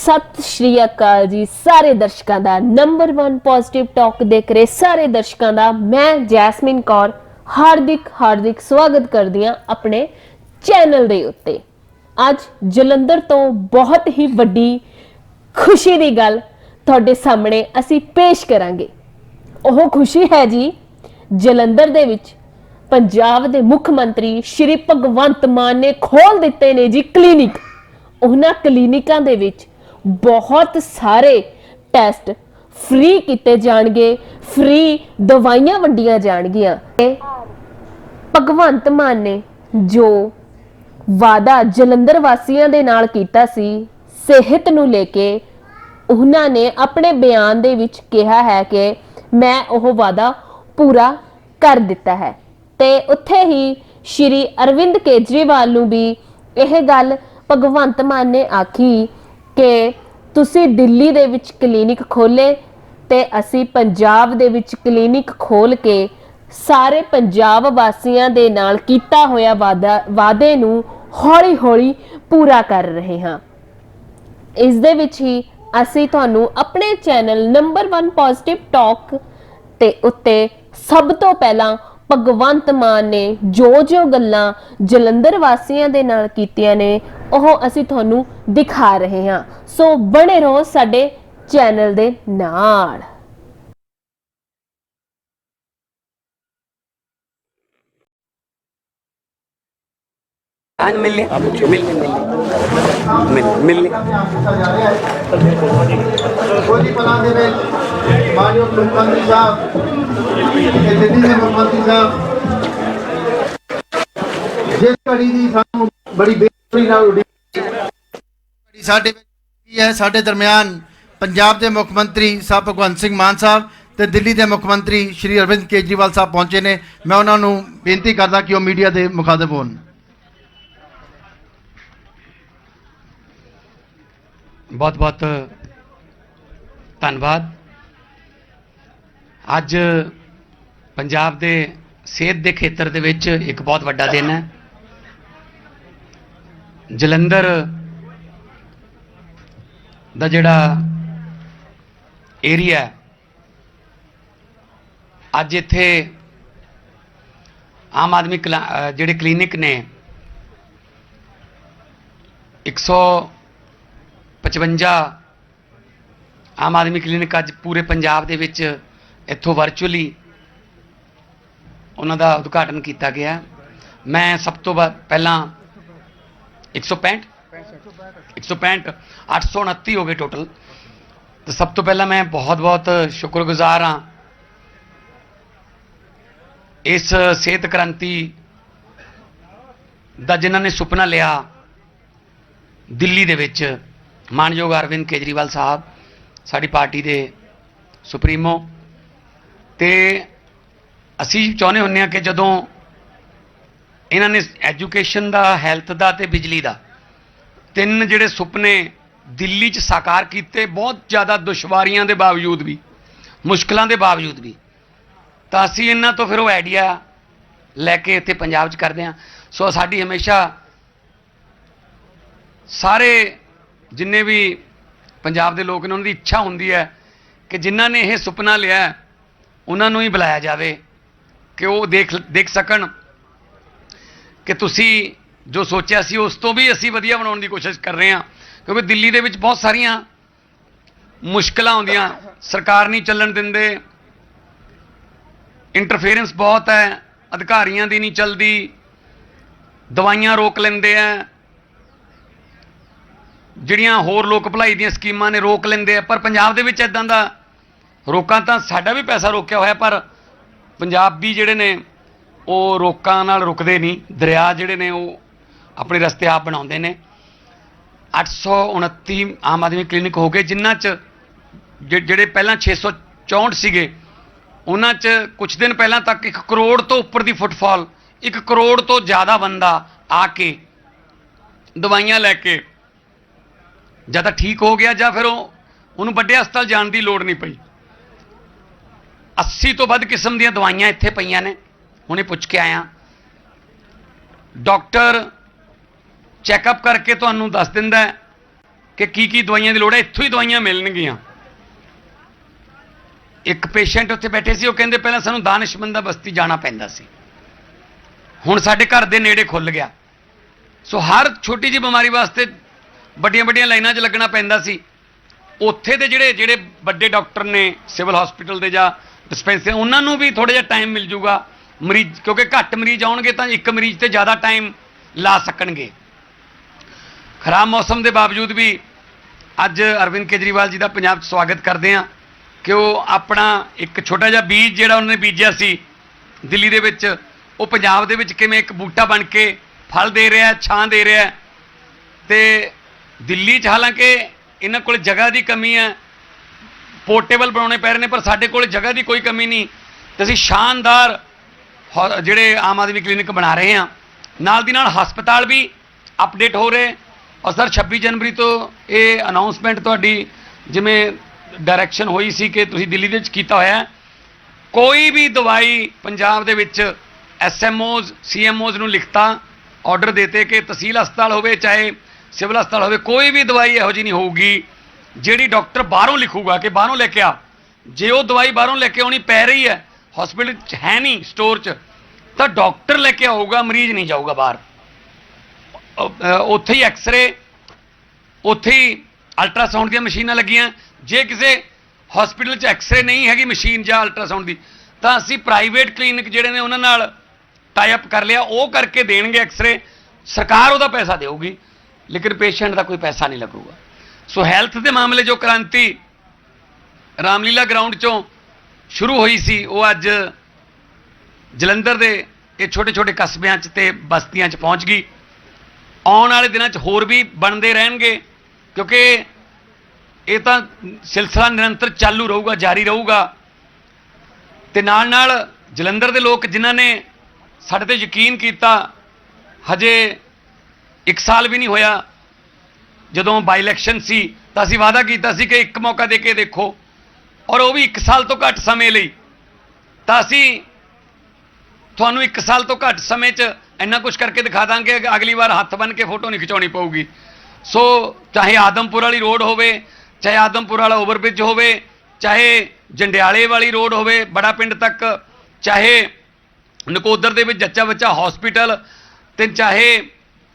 ਸਤਿ ਸ਼੍ਰੀ ਅਕਾਲ ਜੀ। ਸਾਰੇ ਦਰਸ਼ਕਾਂ ਦਾ ਨੰਬਰ 1 ਪੋਜ਼ਿਟਿਵ ਟਾਕ ਦੇਖ ਰਹੇ ਸਾਰੇ ਦਰਸ਼ਕਾਂ ਦਾ। ਮੈਂ ਜੈਸਮਿਨ ਕੌਰ ਹਾਰਦਿਕ ਹਾਰਦਿਕ ਸਵਾਗਤ ਕਰਦੀ ਹਾਂ ਆਪਣੇ ਚੈਨਲ ਦੇ ਉੱਤੇ। ਅੱਜ ਜਲੰਧਰ ਤੋਂ ਬਹੁਤ ਹੀ ਵੱਡੀ ਖੁਸ਼ੀ ਦੀ ਗੱਲ ਤੁਹਾਡੇ ਸਾਹਮਣੇ ਅਸੀਂ ਪੇਸ਼ ਕਰਾਂਗੇ। ਉਹ ਖੁਸ਼ੀ ਹੈ ਜੀ, ਜਲੰਧਰ ਦੇ ਵਿੱਚ ਪੰਜਾਬ ਦੇ ਮੁੱਖ ਮੰਤਰੀ ਸ਼੍ਰੀ ਭਗਵੰਤ ਮਾਨ ਨੇ ਖੋਲ ਦਿੱਤੇ ਨੇ ਜੀ ਕਲੀਨਿਕ ਉਹਨਾਂ ਕਲੀਨਿਕਾਂ ਦੇ ਵਿੱਚ ਬਹੁਤ ਸਾਰੇ ਟੈਸਟ ਫ੍ਰੀ ਕੀਤੇ ਜਾਣਗੇ ਫ੍ਰੀ ਦਵਾਈਆਂ ਵੰਡੀਆਂ ਜਾਣਗੀਆਂ। ਤੇ ਭਗਵੰਤ ਮਾਨ ਨੇ ਜੋ ਵਾਦਾ ਜਲੰਧਰ ਵਾਸੀਆਂ ਦੇ ਨਾਲ ਕੀਤਾ ਸੀ, ਸਿਹਤ ਨੂੰ ਲੈ ਕੇ, ਉਹਨਾਂ ਨੇ ਆਪਣੇ ਬਿਆਨ ਦੇ ਵਿੱਚ ਕਿਹਾ ਹੈ ਕਿ ਮੈਂ ਉਹ ਵਾਦਾ ਪੂਰਾ ਕਰ ਦਿੱਤਾ ਹੈ। ਤੇ ਉੱਥੇ ਹੀ ਸ਼੍ਰੀ ਅਰਵਿੰਦ ਕੇਜਰੀਵਾਲ ਨੂੰ ਵੀ ਇਹ ਗੱਲ ਭਗਵੰਤ ਮਾਨ ਨੇ ਆਖੀ ਕਿ ਤੁਸੀਂ ਦਿੱਲੀ ਦੇ ਵਿੱਚ ਕਲੀਨਿਕ ਖੋਲੇ ਤੇ ਅਸੀਂ ਪੰਜਾਬ ਦੇ ਵਿੱਚ ਕਲੀਨਿਕ ਖੋਲ ਕੇ ਸਾਰੇ ਪੰਜਾਬ ਵਾਸੀਆਂ ਦੇ ਨਾਲ ਕੀਤਾ ਹੋਇਆ ਵਾਦਾ ਵਾਅਦੇ ਨੂੰ ਹੌਲੀ-ਹੌਲੀ ਪੂਰਾ ਕਰ ਰਹੇ ਹਾਂ। ਇਸ ਦੇ ਵਿੱਚ ਹੀ ਅਸੀਂ ਤੁਹਾਨੂੰ ਆਪਣੇ ਚੈਨਲ ਨੰਬਰ 1 ਪੋਜ਼ਿਟਿਵ ਟਾਕ ਤੇ ਉੱਤੇ ਸਭ ਤੋਂ ਪਹਿਲਾਂ ਭਗਵੰਤ ਮਾਨ ਨੇ ਜੋ ਜੋ ਗੱਲਾਂ ਜਲੰਧਰ ਵਾਸੀਆਂ ਦੇ ਨਾਲ ਕੀਤੀਆਂ ਨੇ ਉਹ ਅਸੀਂ ਤੁਹਾਨੂੰ ਦਿਖਾ ਰਹੇ ਹਾਂ ਸੋ ਬਣੇ ਰਹੋ ਸਾਡੇ ਚੈਨਲ ਦੇ ਨਾਲ आज मिलने मिलने मिलने मिल मिलने ਗੋਲੀ ਪਲਾਂ ਦੇ ਵਿੱਚ ਮਾਨਯੋਗ ਮੁੱਖ ਮੰਤਰੀ ਸਾਹਿਬ ਦਿੱਲੀ ਦੇ ਮੁੱਖ ਮੰਤਰੀ ਸਾਹਿਬ ਜਿਸ ਘੜੀ ਦੀ ਸਾਨੂੰ ਬੜੀ ਬੇਸਬਰੀ ਨਾਲ ਉਡੀਕ ਘੜੀ ਸਾਡੇ ਵਿੱਚ ਕੀ ਹੈ, ਸਾਡੇ ਦਰਮਿਆਨ ਪੰਜਾਬ ਦੇ ਮੁੱਖ ਮੰਤਰੀ ਸਾਹਿਬ ਭਗਵੰਤ ਸਿੰਘ ਮਾਨ ਸਾਹਿਬ ਤੇ ਦਿੱਲੀ ਦੇ ਮੁੱਖ ਮੰਤਰੀ ਸ਼੍ਰੀ ਅਰਵਿੰਦ ਕੇਜਰੀਵਾਲ ਸਾਹਿਬ ਪਹੁੰਚੇ ਨੇ। ਮੈਂ ਉਹਨਾਂ ਨੂੰ ਬੇਨਤੀ ਕਰਦਾ ਕਿ ਉਹ ਮੀਡੀਆ ਦੇ ਮੁਖਾਤਬ ਹੋਣ। ਬਹੁਤ ਬਹੁਤ ਧੰਨਵਾਦ। ਅੱਜ ਪੰਜਾਬ ਦੇ ਸਿਹਤ ਦੇ ਖੇਤਰ ਦੇ ਵਿੱਚ ਇੱਕ ਬਹੁਤ ਵੱਡਾ ਦਿਨ ਹੈ। ਜਲੰਧਰ ਦਾ ਜਿਹੜਾ ਏਰੀਆ ਅੱਜ ਇੱਥੇ ਆਮ ਆਦਮੀ ਕਲਾ- ਜਿਹੜੇ ਕਲੀਨਿਕ ਨੇ 155 ਆਮ ਆਦਮੀ ਕਲੀਨਿਕ ਅੱਜ ਪੂਰੇ ਪੰਜਾਬ ਦੇ ਵਿੱਚ ਇੱਥੋਂ ਵਰਚੁਅਲੀ ਉਹਨਾਂ ਦਾ ਉਦਘਾਟਨ ਕੀਤਾ ਗਿਆ। ਮੈਂ ਸਭ ਤੋਂ ਬਾਅਦ ਪਹਿਲਾਂ 165 165 829 ਹੋ ਗਏ ਟੋਟਲ ਤੇ ਸਭ ਤੋਂ ਪਹਿਲਾਂ ਮੈਂ ਬਹੁਤ ਬਹੁਤ ਸ਼ੁਕਰਗੁਜ਼ਾਰ ਹਾਂ ਇਸ ਸਿਹਤ ਕ੍ਰਾਂਤੀ ਦਾ ਜਿਨ੍ਹਾਂ ਨੇ ਸੁਪਨਾ ਲਿਆ ਦਿੱਲੀ ਦੇ ਵਿੱਚ। ਮਾਨਯੋਗ ਅਰਵਿੰਦ ਕੇਜਰੀਵਾਲ ਸਾਹਿਬ, ਸਾਡੀ ਪਾਰਟੀ ਦੇ ਸੁਪਰੀਮੋ। ਤੇ ਅਸੀਂ ਚਾਹੁੰਦੇ ਹੁੰਨੇ ਆ ਕਿ ਜਦੋਂ ਇਹਨਾਂ ਨੇ ਐਜੂਕੇਸ਼ਨ ਦਾ, ਹੈਲਥ ਦਾ ਤੇ ਬਿਜਲੀ ਦਾ ਤਿੰਨ ਜਿਹੜੇ ਸੁਪਨੇ ਦਿੱਲੀ 'ਚ ਸਾਕਾਰ ਕੀਤੇ, ਬਹੁਤ ਜ਼ਿਆਦਾ ਦੁਸ਼ਵਾਰੀਆਂ ਦੇ ਬਾਵਜੂਦ ਵੀ, ਮੁਸ਼ਕਲਾਂ ਦੇ ਬਾਵਜੂਦ ਵੀ, ਤਾਂ ਅਸੀਂ ਇਹਨਾਂ ਤੋਂ ਫਿਰ ਉਹ ਆਈਡੀਆ ਲੈ ਕੇ ਇੱਥੇ ਪੰਜਾਬ 'ਚ ਕਰਦੇ ਹਾਂ। ਸੋ ਸਾਡੀ ਹਮੇਸ਼ਾ ਸਾਰੇ ਜਿੰਨੇ ਵੀ ਪੰਜਾਬ ਦੇ ਲੋਕ ਨੇ, ਉਹਨਾਂ ਦੀ ਇੱਛਾ ਹੁੰਦੀ ਹੈ ਕਿ ਜਿਨ੍ਹਾਂ ਨੇ ਇਹ ਸੁਪਨਾ ਲਿਆ, ਉਹਨਾਂ ਨੂੰ ਹੀ ਬੁਲਾਇਆ ਜਾਵੇ। ਕਿ ਉਹ ਦੇਖ ਦੇਖ ਸਕਣ ਕਿ ਤੁਸੀਂ ਜੋ ਸੋਚਿਆ ਸੀ, ਉਸ ਤੋਂ ਵੀ ਅਸੀਂ ਵਧੀਆ ਬਣਾਉਣ ਦੀ ਕੋਸ਼ਿਸ਼ ਕਰ ਰਹੇ ਹਾਂ। ਕਿਉਂਕਿ ਦਿੱਲੀ ਦੇ ਵਿੱਚ ਬਹੁਤ ਸਾਰੀਆਂ ਮੁਸ਼ਕਲਾਂ ਆਉਂਦੀਆਂ। ਸਰਕਾਰ ਨਹੀਂ ਚੱਲਣ ਦਿੰਦੇ। ਇੰਟਰਫੇਰੈਂਸ ਬਹੁਤ ਹੈ। ਅਧਿਕਾਰੀਆਂ ਦੀ ਨਹੀਂ ਚੱਲਦੀ। ਦਵਾਈਆਂ ਰੋਕ ਲੈਂਦੇ ਆ। ਜਿਹੜੀਆਂ ਹੋਰ ਲੋਕ ਭਲਾਈ ਦੀਆਂ ਸਕੀਮਾਂ ਨੇ ਰੋਕ ਲੈਂਦੇ ਆ। ਪਰ ਪੰਜਾਬ ਦੇ ਵਿੱਚ ਇਦਾਂ ਦਾ ਰੋਕਾਂ ਤਾਂ ਸਾਡਾ ਵੀ ਪੈਸਾ ਰੋਕਿਆ ਹੋਇਆ, ਪਰ ਪੰਜਾਬੀ ਜਿਹੜੇ ਨੇ, ਉਹ ਰੋਕਾਂ ਨਾਲ ਰੁਕਦੇ ਨਹੀਂ, ਦਰਿਆ ਜਿਹੜੇ ਨੇ, ਉਹ ਆਪਣੇ ਰਸਤੇ ਆਪ ਬਣਾਉਂਦੇ ਨੇ। 829 ਆਮ ਆਦਮੀ ਕਲੀਨਿਕ ਹੋ ਗਏ ਜਿਨ੍ਹਾਂ 'ਚ ਜਿ- ਜਿਹੜੇ ਪਹਿਲਾਂ 664 ਸੀਗੇ, ਉਹਨਾਂ 'ਚ ਕੁਝ ਦਿਨ ਪਹਿਲਾਂ ਤੱਕ 1 ਕਰੋੜ ਤੋਂ ਉੱਪਰ ਦੀ ਫੁੱਟਫਾਲ 1 ਕਰੋੜ ਤੋਂ ਜ਼ਿਆਦਾ ਬੰਦਾ ਆ ਕੇ ਦਵਾਈਆਂ ਲੈ ਕੇ ਜਾਂ ਤਾਂ ਠੀਕ ਹੋ ਗਿਆ ਜਾਂ ਫਿਰ ਉਹ, ਉਹਨੂੰ ਵੱਡੇ ਹਸਪਤਾਲ ਜਾਣ ਦੀ ਲੋੜ ਨਹੀਂ ਪਈ। 80 ਤੋਂ ਵੱਧ ਕਿਸਮ ਦੀਆਂ ਦਵਾਈਆਂ ਇੱਥੇ ਪਈਆਂ ਨੇ। ਹੁਣੇ ਪੁੱਛ ਕੇ ਆਇਆ। ਡਾਕਟਰ ਚੈੱਕਅਪ ਕਰਕੇ ਤੁਹਾਨੂੰ ਦੱਸ ਦਿੰਦਾ ਕਿ ਕੀ ਕੀ ਦਵਾਈਆਂ ਦੀ ਲੋੜ ਹੈ। ਇੱਥੋਂ ਹੀ ਦਵਾਈਆਂ ਮਿਲਣਗੀਆਂ। ਇੱਕ ਪੇਸ਼ੈਂਟ ਉੱਥੇ ਬੈਠੇ ਸੀ, ਉਹ ਕਹਿੰਦੇ ਪਹਿਲਾਂ ਸਾਨੂੰ ਦਾਨਿਸ਼ਮੰਦਾ ਬਸਤੀ ਜਾਣਾ ਪੈਂਦਾ ਸੀ। ਹੁਣ ਸਾਡੇ ਘਰ ਦੇ ਨੇੜੇ ਖੁੱਲ ਗਿਆ। ਸੋ ਹਰ ਛੋਟੀ ਜਿਹੀ ਬਿਮਾਰੀ ਵਾਸਤੇ ਵੱਡੀਆਂ ਵੱਡੀਆਂ ਲਾਈਨਾਂ 'ਚ ਲੱਗਣਾ ਪੈਂਦਾ ਸੀ। ਉੱਥੇ ਦੇ ਜਿਹੜੇ ਜਿਹੜੇ ਵੱਡੇ ਡਾਕਟਰ ਨੇ, ਸਿਵਲ ਹਸਪੀਟਲ ਦੇ ਜਾਂ ਡਿਸਪੈਂਸਰੀ ਉਹਨਾਂ ਨੂੰ ਵੀ ਥੋੜਾ ਜਿਹਾ ਟਾਈਮ ਮਿਲ ਜੂਗਾ ਮਰੀਜ਼, ਕਿਉਂਕਿ ਘੱਟ ਮਰੀਜ਼ ਆਉਣਗੇ ਤਾਂ ਇੱਕ ਮਰੀਜ਼ ਤੇ ਜ਼ਿਆਦਾ ਟਾਈਮ ਲਾ ਸਕਣਗੇ। ਖਰਾਬ ਮੌਸਮ ਦੇ ਬਾਵਜੂਦ ਵੀ ਅੱਜ ਅਰਵਿੰਦ ਕੇਜਰੀਵਾਲ ਜੀ ਦਾ ਪੰਜਾਬ 'ਚ ਸਵਾਗਤ ਕਰਦੇ ਆ ਕਿ ਉਹ ਆਪਣਾ ਇੱਕ ਛੋਟਾ ਜਿਹਾ ਬੀਜ ਜਿਹੜਾ ਉਹਨਾਂ ਨੇ ਬੀਜਿਆ ਸੀ, ਦਿੱਲੀ ਦੇ ਵਿੱਚ, ਉਹ ਪੰਜਾਬ ਦੇ ਵਿੱਚ ਕਿਵੇਂ ਇੱਕ ਬੂਟਾ ਬਣ ਕੇ ਫਲ ਦੇ ਰਿਹਾ ਛਾਂ ਦੇ ਰਿਹਾ ਹੈ। ਤੇ ਦਿੱਲੀ 'ਚ ਹਾਲਾਂਕਿ ਇਹਨਾਂ ਕੋਲ ਜਗ੍ਹਾ ਦੀ ਕਮੀ ਹੈ ਪੋਰਟੇਬਲ ਬਣਾਉਣੇ ਪੈ ਰਹੇ ਨੇ, ਪਰ ਸਾਡੇ ਕੋਲ ਜਗ੍ਹਾ ਦੀ ਕੋਈ ਕਮੀ ਨਹੀਂ। ਤੇ ਅਸੀਂ ਸ਼ਾਨਦਾਰ ਹੋ- ਜਿਹੜੇ ਆਮ ਆਦਮੀ ਕਲੀਨਿਕ ਬਣਾ ਰਹੇ ਹਾਂ। ਨਾਲ ਦੀ ਨਾਲ ਹਸਪਤਾਲ ਵੀ ਅਪਡੇਟ ਹੋ ਰਹੇ। ਔਰ ਸਰ 26 ਜਨਵਰੀ ਤੋਂ ਇਹ ਅਨਾਉਂਸਮੈਂਟ ਤੁਹਾਡੀ ਜਿਵੇਂ ਡਾਇਰੈਕਸ਼ਨ ਹੋਈ ਸੀ ਕਿ ਤੁਸੀਂ ਦਿੱਲੀ ਦੇ ਵਿੱਚ ਕੀਤਾ ਹੋਇਆ ਕੋਈ ਵੀ ਦਵਾਈ ਪੰਜਾਬ ਦੇ ਵਿੱਚ ਐਸਐਮਓਜ਼ ਸੀਐਮਓਜ਼ ਨੂੰ ਲਿਖਤਾ ਆਰਡਰ ਦੇਤੇ ਕਿ ਤਹਿਸੀਲ ਹਸਪਤਾਲ ਹੋਵੇ, ਚਾਹੇ ਸਿਵਲ ਹਸਪਤਾਲ ਹੋਵੇ, ਕੋਈ ਵੀ ਦਵਾਈ ਇਹੋ ਜਿਹੀ ਨਹੀਂ ਹੋਊਗੀ। ਜਿਹੜੀ ਡਾਕਟਰ ਬਾਹਰੋਂ ਲਿਖੂਗਾ ਕਿ ਬਾਹਰੋਂ ਲੈ ਕੇ ਆ, ਜੇ ਉਹ ਦਵਾਈ ਬਾਹਰੋਂ ਲੈ ਕੇ ਆਉਣੀ ਪੈ ਰਹੀ ਹੈ ਹਸਪੀਟਲ 'ਚ ਹੈ ਨਹੀਂ ਸਟੋਰ 'ਚ, ਤਾਂ ਡਾਕਟਰ ਲੈ ਕੇ ਆਊਗਾ, ਮਰੀਜ਼ ਨਹੀਂ ਜਾਊਗਾ ਬਾਹਰ। ਉੱਥੇ ਹੀ ਐਕਸ-ਰੇ ਉੱਥੇ ਹੀ ਅਲਟਰਾਸਾਊਂਡ ਦੀਆਂ ਮਸ਼ੀਨਾਂ ਲੱਗੀਆਂ। ਜੇ ਕਿਸੇ ਹਸਪੀਟਲ 'ਚ ਐਕਸ-ਰੇ ਨਹੀਂ ਹੈਗੀ ਮਸ਼ੀਨ ਜਾਂ ਅਲਟਰਾਸਾਊਂਡ ਦੀ, ਤਾਂ ਅਸੀਂ ਪ੍ਰਾਈਵੇਟ ਕਲੀਨਿਕ ਜਿਹੜੇ ਨੇ ਉਹਨਾਂ ਨਾਲ ਟਾਈ ਅਪ ਕਰ ਲਿਆ। ਉਹ ਕਰਕੇ ਦੇਣਗੇ ਐਕਸ-ਰੇ ਸਰਕਾਰ ਉਹਦਾ ਪੈਸਾ ਦੇਊਗੀ, ਲੇਕਿਨ ਪੇਸ਼ੈਂਟ ਦਾ ਕੋਈ ਪੈਸਾ ਨਹੀਂ ਲੱਗੂਗਾ। ਸੋ ਹੈਲਥ ਦੇ ਮਾਮਲੇ ਜੋ ਕ੍ਰਾਂਤੀ ਰਾਮਲੀਲਾ ਗਰਾਊਂਡ ਚੋਂ ਸ਼ੁਰੂ ਹੋਈ ਸੀ, ਉਹ ਅੱਜ ਜਲੰਧਰ ਦੇ ਇਹ ਛੋਟੇ ਛੋਟੇ ਕਸਬਿਆਂ 'ਚ ਤੇ ਬਸਤੀਆਂ 'ਚ ਪਹੁੰਚ ਗਈ। ਆਉਣ ਵਾਲੇ ਦਿਨਾਂ 'ਚ ਹੋਰ ਵੀ ਬਣਦੇ ਰਹਿਣਗੇ, ਕਿਉਂਕਿ ਇਹ ਤਾਂ ਸਿਲਸਿਲਾ ਨਿਰੰਤਰ ਚਾਲੂ ਰਹੂਗਾ, ਜਾਰੀ ਰਹੂਗਾ। ਤੇ ਨਾਲ ਨਾਲ ਜਲੰਧਰ ਦੇ ਲੋਕ ਜਿਨ੍ਹਾਂ ਨੇ ਸਾਡੇ ਤੇ ਯਕੀਨ ਕੀਤਾ, ਹਜੇ 1 ਸਾਲ ਵੀ ਨਹੀਂ ਹੋਇਆ ਜਦੋਂ ਬਾਈ ਇਲੈਕਸ਼ਨ ਸੀ, ਤਾਂ ਅਸੀਂ ਵਾਅਦਾ ਕੀਤਾ ਸੀ ਕਿ ਇੱਕ ਮੌਕਾ ਦੇ ਕੇ ਦੇਖੋ। ਔਰ ਉਹ ਵੀ 1 ਸਾਲ ਤੋਂ ਘੱਟ ਸਮੇਂ ਲਈ। ਤਾਂ ਅਸੀਂ ਤੁਹਾਨੂੰ 1 ਸਾਲ ਤੋਂ ਘੱਟ ਸਮੇਂ 'ਚ ਇੰਨਾ ਕੁਝ ਕਰਕੇ ਦਿਖਾ ਦਾਂਗੇ ਅਗਲੀ ਵਾਰ ਹੱਥ ਬੰਨ ਕੇ ਫੋਟੋ ਨਹੀਂ ਖਿਚਾਉਣੀ ਪਊਗੀ। ਸੋ ਚਾਹੇ ਆਦਮਪੁਰ ਵਾਲੀ ਰੋਡ ਹੋਵੇ, ਚਾਹੇ ਆਦਮਪੁਰ ਵਾਲਾ ਓਵਰਬ੍ਰਿਜ ਹੋਵੇ, ਚਾਹੇ ਜੰਡਿਆਲੇ ਵਾਲੀ ਰੋਡ ਹੋਵੇ, ਬੜਾ ਪਿੰਡ ਤੱਕ, ਚਾਹੇ ਨਕੋਦਰ ਦੇ ਵਿੱਚ ਜੱਚਾ ਬੱਚਾ ਹਸਪੀਟਲ ਤੇ ਚਾਹੇ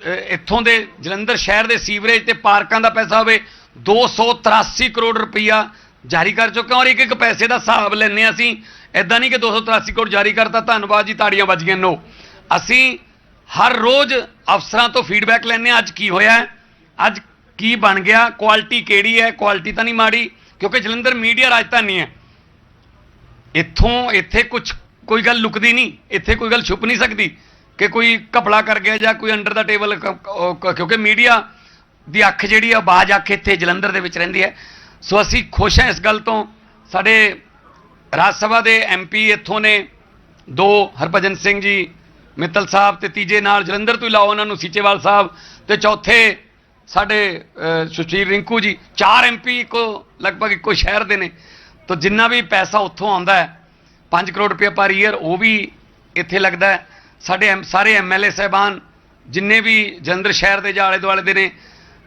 ਇੱਥੋਂ ਦੇ ਜਲੰਧਰ ਸ਼ਹਿਰ ਦੇ ਸੀਵਰੇਜ ਤੇ ਪਾਰਕਾਂ ਦਾ ਪੈਸਾ ਹੋਵੇ 283 ਕਰੋੜ ਰੁਪਈਆ ਜਾਰੀ ਕਰ ਚੁੱਕੇ ਹਾਂ ਔਰ ਇੱਕ ਇੱਕ ਪੈਸੇ ਦਾ ਹਿਸਾਬ ਲੈਂਦੇ ਹਾਂ ਅਸੀਂ। ਐਦਾਂ ਨਹੀਂ ਕਿ 283 ਕਰੋੜ ਜਾਰੀ ਕਰਤਾ, ਧੰਨਵਾਦ ਜੀ, ਤਾੜੀਆਂ ਵੱਜ ਗਈਆਂ ਨੋ। ਅਸੀਂ ਹਰ ਰੋਜ਼ ਅਫਸਰਾਂ ਤੋਂ ਫੀਡਬੈਕ ਲੈਂਦੇ ਹਾਂ, ਅੱਜ ਕੀ ਹੋਇਆ ਅੱਜ ਕੀ ਬਣ ਗਿਆ? ਕੁਆਲਿਟੀ ਕਿਹੜੀ ਹੈ? ਕੁਆਲਿਟੀ ਤਾਂ ਨਹੀਂ ਮਾੜੀ, ਕਿਉਂਕਿ ਜਲੰਧਰ ਮੀਡੀਆ ਰਾਜਧਾਨੀ ਹੈ। ਇੱਥੋਂ ਇੱਥੇ ਕੁਝ ਕੋਈ ਗੱਲ ਲੁਕਦੀ ਨਹੀਂ, ਇੱਥੇ ਕੋਈ ਗੱਲ ਛੁਪ ਨਹੀਂ ਸਕਦੀ। ਕਿ ਕੋਈ ਘਪਲਾ ਕਰ ਗਿਆ ਜਾਂ ਕੋਈ ਅੰਡਰ ਦਾ ਟੇਬਲ ਕਿਉਂਕਿ ਮੀਡੀਆ ਦੀ ਅੱਖ ਜਿਹੜੀ ਆ ਬਾਜ ਅੱਖ ਇੱਥੇ ਜਲੰਧਰ ਦੇ ਵਿੱਚ ਰਹਿੰਦੀ ਹੈ। ਸੋ ਅਸੀਂ ਖੁਸ਼ ਹਾਂ ਇਸ ਗੱਲ ਤੋਂ। ਸਾਡੇ ਰਾਜ ਸਭਾ ਦੇ ਐਮਪੀ ਇੱਥੋਂ ਨੇ ਦੋ, ਹਰਭਜਨ ਸਿੰਘ ਜੀ, ਮਿੱਤਲ ਸਾਹਿਬ ਤੇ ਤੀਜੇ ਨਾਲ ਜਲੰਧਰ ਤੋਂ ਲਾਓ ਉਹਨਾਂ ਨੂੰ, ਸੀਚੇਵਾਲ ਸਾਹਿਬ ਤੇ ਚੌਥੇ ਸਾਡੇ ਸੁਸ਼ੀਲ ਰਿੰਕੂ ਜੀ। ਚਾਰ ਐਮਪੀ ਕੋ ਲਗਭਗ ਇੱਕੋ ਸ਼ਹਿਰ ਦੇ ਨੇ। ਤਾਂ ਜਿੰਨਾ ਵੀ ਪੈਸਾ ਉੱਥੋਂ ਆਉਂਦਾ ਹੈ 5 ਕਰੋੜ ਰੁਪਏ ਪਰ ਈਅਰ, ਉਹ ਵੀ ਇੱਥੇ ਲੱਗਦਾ ਹੈ। ਸਾਡੇ ਐਮ- ਸਾਰੇ ਐਮਐਲਏ ਸਾਹਿਬਾਨ, ਜਿੰਨੇ ਵੀ ਜਲੰਧਰ ਸ਼ਹਿਰ ਦੇ ਜਾਂ ਆਲੇ ਦੁਆਲੇ ਦੇ ਨੇ,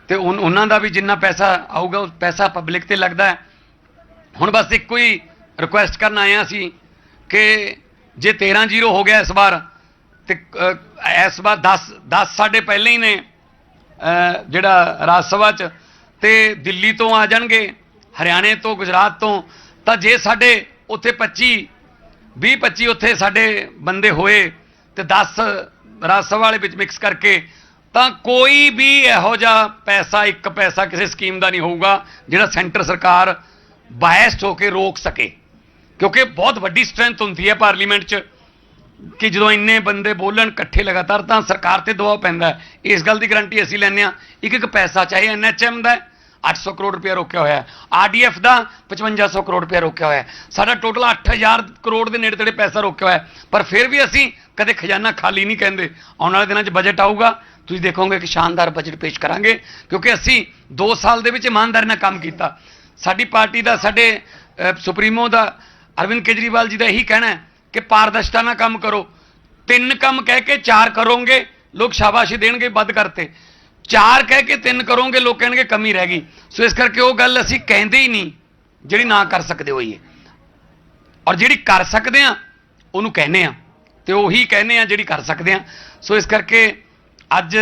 ਤੇ ਉਹਨਾਂ ਦਾ ਵੀ ਜਿੰਨਾ ਪੈਸਾ ਆਊਗਾ, ਉਹ ਪੈਸਾ ਪਬਲਿਕ ਤੇ ਲੱਗਦਾ ਹੈ। ਹੁਣ ਬਸ ਇੱਕੋ ਹੀ ਰਿਕੁਐਸਟ ਕਰਨ ਆਏ ਹਾਂ ਅਸੀਂ ਕਿ ਜੇ 13 ਜ਼ੀਰੋ ਹੋ ਗਿਆ ਇਸ ਵਾਰ, ਤੇ ਇਸ ਵਾਰ 10 10 ਸਾਡੇ ਪਹਿਲੇ ਹੀ ਨੇ ਜਿਹੜਾ ਰਾਜ ਸਭਾ ਚ, ਤੇ ਦਿੱਲੀ ਤੋਂ ਆ ਜਾਣਗੇ, ਹਰਿਆਣੇ ਤੋਂ, ਗੁਜਰਾਤ ਤੋਂ, ਤਾਂ ਜੇ ਸਾਡੇ ਉੱਥੇ 25 20 25 ਉੱਥੇ ਸਾਡੇ ਬੰਦੇ ਹੋਏ ਤੇ 10 ਰਾਜ ਸਭਾ ਵਾਲੇ ਵਿੱਚ ਮਿਕਸ ਕਰਕੇ ਤਾਂ ਕੋਈ ਵੀ ਇਹੋ ਜਿਹਾ ਪੈਸਾ, ਇੱਕ ਪੈਸਾ ਕਿਸੇ ਸਕੀਮ ਦਾ ਨਹੀਂ ਹੋਊਗਾ ਜਿਹੜਾ ਸੈਂਟਰ ਸਰਕਾਰ ਬਾਇਸਡ ਹੋ ਕੇ ਰੋਕ ਸਕੇ। ਕਿਉਂਕਿ ਬਹੁਤ ਵੱਡੀ ਸਟਰੈਂਥ ਹੁੰਦੀ ਹੈ ਪਾਰਲੀਮੈਂਟ 'ਚ ਕਿ ਜਦੋਂ ਇੰਨੇ ਬੰਦੇ ਬੋਲਣ ਇਕੱਠੇ ਲਗਾਤਾਰ ਤਾਂ ਸਰਕਾਰ ਤੇ ਦਬਾਅ ਪੈਂਦਾ ਇਸ ਗੱਲ ਦੀ ਗਰੰਟੀ ਅਸੀਂ ਲੈਂਦੇ ਹਾਂ। ਇੱਕ ਇੱਕ ਪੈਸਾ ਚਾਹੇ ਐਨਐਚਐਮ ਦਾ 800 ਕਰੋੜ ਰੁਪਏ ਰੋਕਿਆ ਹੋਇਆ ਹੈ। ਆਰਡੀਐਫ ਦਾ 5500 ਕਰੋੜ ਰੁਪਏ ਰੋਕਿਆ ਹੋਇਆ ਹੈ। ਸਾਡਾ ਟੋਟਲ 8000 ਕਰੋੜ ਦੇ ਨੇੜੇ ਤੇੜੇ ਪੈਸਾ ਰੋਕਿਆ ਹੋਇਆ ਪਰ ਫਿਰ ਵੀ ਅਸੀਂ ਕਦੇ ਖਜ਼ਾਨਾ ਖਾਲੀ ਨਹੀਂ ਕਹਿੰਦੇ। ਆਉਣ ਵਾਲੇ ਦਿਨਾਂ 'ਚ ਬਜਟ ਆਊਗਾ। ਤੁਸੀਂ ਦੇਖੋਗੇ ਕਿ ਸ਼ਾਨਦਾਰ ਬਜਟ ਪੇਸ਼ ਕਰਾਂਗੇ। ਕਿਉਂਕਿ ਅਸੀਂ 2 ਸਾਲ ਦੇ ਵਿੱਚ ਇਮਾਨਦਾਰੀ ਨਾਲ ਕੰਮ ਕੀਤਾ। ਸਾਡੀ ਪਾਰਟੀ ਦਾ, ਸਾਡੇ ਸੁਪਰੀਮੋ ਦਾ, ਅਰਵਿੰਦ ਕੇਜਰੀਵਾਲ ਜੀ ਦਾ ਇਹੀ ਕਹਿਣਾ ਹੈ ਕਿ ਪਾਰਦਰਸ਼ਤਾ ਨਾਲ ਕੰਮ ਕਰੋ। ਤਿੰਨ ਕੰਮ ਕਹਿ ਕੇ ਚਾਰ ਕਰੋਗੇ। ਲੋਕ ਸ਼ਾਬਾਸ਼ੀ ਦੇਣਗੇ, ਵੱਧ ਕਰਤੇ। ਚਾਰ ਕਹਿ ਕੇ ਤਿੰਨ ਕਰੋਗੇ, ਲੋਕ ਕਹਿਣਗੇ ਕਮੀ ਰਹਿ ਗਈ। ਸੋ ਇਸ ਕਰਕੇ ਉਹ ਗੱਲ ਅਸੀਂ ਕਹਿੰਦੇ ਹੀ ਨਹੀਂ, ਜਿਹੜੀ ਨਾ ਕਰ ਸਕਦੇ ਹੋਈਏ। ਔਰ ਜਿਹੜੀ ਕਰ ਸਕਦੇ ਆ ਉਹਨੂੰ ਕਹਿੰਦੇ ਆ ਤੇ ਉਹੀ ਕਹਿੰਦੇ ਆ ਜਿਹੜੀ ਕਰ ਸਕਦੇ ਆ ਸੋ ਇਸ ਕਰਕੇ ਅੱਜ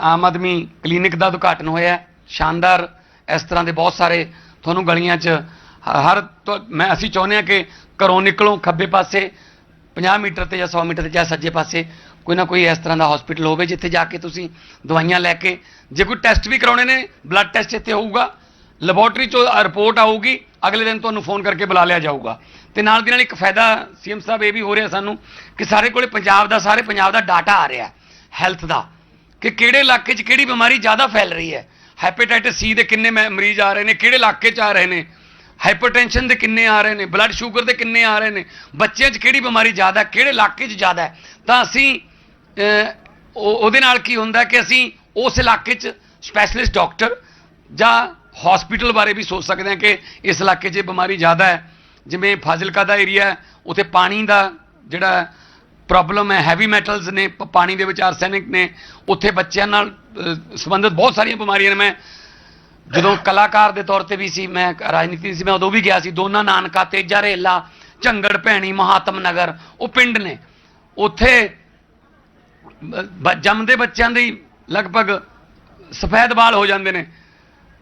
ਆਮ ਆਦਮੀ ਕਲੀਨਿਕ ਦਾ ਉਦਘਾਟਨ ਹੋਇਆ ਸ਼ਾਨਦਾਰ ਇਸ ਤਰ੍ਹਾਂ ਦੇ ਬਹੁਤ ਸਾਰੇ ਤੁਹਾਨੂੰ ਗਲੀਆਂ 'ਚ ਹ- ਹਰ ਤੋਂ- ਮੈਂ ਅਸੀਂ ਚਾਹੁੰਦੇ ਆ ਕਿ ਘਰੋਂ ਨਿਕਲੋ ਖੱਬੇ ਪਾਸੇ 50 ਮੀਟਰ ਤੇ ਜਾਂ 100 ਮੀਟਰ ਤੇ ਜਾਂ ਸੱਜੇ ਪਾਸੇ। ਕੋਈ ਨਾ ਕੋਈ ਇਸ ਤਰ੍ਹਾਂ ਦਾ ਹਸਪੀਟਲ ਹੋਵੇ ਜਿੱਥੇ ਜਾ ਕੇ ਤੁਸੀਂ ਦਵਾਈਆਂ ਲੈ ਕੇ, ਜੇ ਕੋਈ ਟੈਸਟ ਵੀ ਕਰਾਉਣੇ ਨੇ ਬਲੱਡ ਟੈਸਟ ਇੱਥੇ ਹੋਊਗਾ ਲੈਬੋਰਟਰੀ ਚੋਂ ਰਿਪੋਰਟ ਆਊਗੀ, ਅਗਲੇ ਦਿਨ ਤੁਹਾਨੂੰ ਫੋਨ ਕਰਕੇ ਬੁਲਾ ਲਿਆ ਜਾਊਗਾ। ਤੇ ਨਾਲ ਦੀ ਨਾਲ ਇੱਕ ਫਾਇਦਾ ਸੀਐਮ ਸਾਹਿਬ ਇਹ ਵੀ ਹੋ ਰਿਹਾ ਸਾਨੂੰ ਕਿ ਸਾਰੇ ਕੋਲੇ ਪੰਜਾਬ ਦਾ, ਸਾਰੇ ਪੰਜਾਬ ਦਾ ਡਾਟਾ ਆ ਰਿਹਾ ਹੈਲਥ ਦਾ, ਕਿ ਕਿਹੜੇ ਇਲਾਕੇ 'ਚ ਕਿਹੜੀ ਬਿਮਾਰੀ ਜ਼ਿਆਦਾ ਫੈਲ ਰਹੀ ਹੈ। ਹੈਪੇਟਾਈਟਸ ਸੀ ਦੇ ਕਿੰਨੇ ਮੈ- ਮਰੀਜ਼ ਆ ਰਹੇ ਨੇ, ਕਿਹੜੇ ਇਲਾਕੇ 'ਚ ਆ ਰਹੇ ਨੇ ਹਾਈਪਰਟੈਂਸ਼ਨ ਦੇ ਕਿੰਨੇ ਆ ਰਹੇ ਨੇ ਬਲੱਡ ਸ਼ੂਗਰ ਦੇ ਕਿੰਨੇ ਆ ਰਹੇ ਨੇ, ਬੱਚਿਆਂ 'ਚ ਕਿਹੜੀ ਬਿਮਾਰੀ ਜ਼ਿਆਦਾ ਕਿਹੜੇ ਇਲਾਕੇ 'ਚ ਜ਼ਿਆਦਾ ਤਾਂ ਅਸੀਂ ਉਹਦੇ ਨਾਲ ਕੀ ਹੁੰਦਾ ਕਿ ਅਸੀਂ ਉਸ ਇਲਾਕੇ 'ਚ ਸਪੈਸ਼ਲਿਸਟ ਡਾਕਟਰ ਜਾਂ ਹਸਪੀਟਲ ਬਾਰੇ ਵੀ ਸੋਚ ਸਕਦੇ ਹਾਂ ਕਿ ਇਸ ਇਲਾਕੇ 'ਚ ਇਹ ਬਿਮਾਰੀ ਜ਼ਿਆਦਾ ਹੈ। ਜਿਵੇਂ ਫਾਜ਼ਿਲਕਾ ਦਾ ਏਰੀਆ ਹੈ, ਉੱਥੇ ਪਾਣੀ ਦਾ ਜਿਹੜਾ ਪ੍ਰੋਬਲਮ ਹੈ ਹੈਵੀ ਮੈਟਲਸ ਨੇ, ਪ- ਪਾਣੀ ਦੇ ਵਿੱਚ ਆਰਸੈਨਿਕ ਨੇ, ਉੱਥੇ ਬੱਚਿਆਂ ਨਾਲ ਸੰਬੰਧਿਤ ਬਹੁਤ ਸਾਰੀਆਂ ਬਿਮਾਰੀਆਂ ਨੇ। ਮੈਂ ਜਦੋਂ ਕਲਾਕਾਰ ਦੇ ਤੌਰ ਤੇ ਵੀ ਸੀ, ਮੈਂ ਰਾਜਨੀਤੀ ਸੀ, ਮੈਂ ਉਦੋਂ ਵੀ ਗਿਆ ਸੀ, ਦੋਨਾਂ ਨਾਨਕਾ, ਤੇਜਾ ਰੇਲਾ, ਝੰਗੜ ਭੈਣੀ, ਮਹਾਤਮ ਨਗਰ, ਉਹ ਪਿੰਡ ਨੇ। ਉੱਥੇ ਜੰਮਦੇ ਬੱਚਿਆਂ ਦੇ ਲਗਭਗ ਸਫੈਦ ਵਾਲ ਹੋ ਜਾਂਦੇ ਨੇ।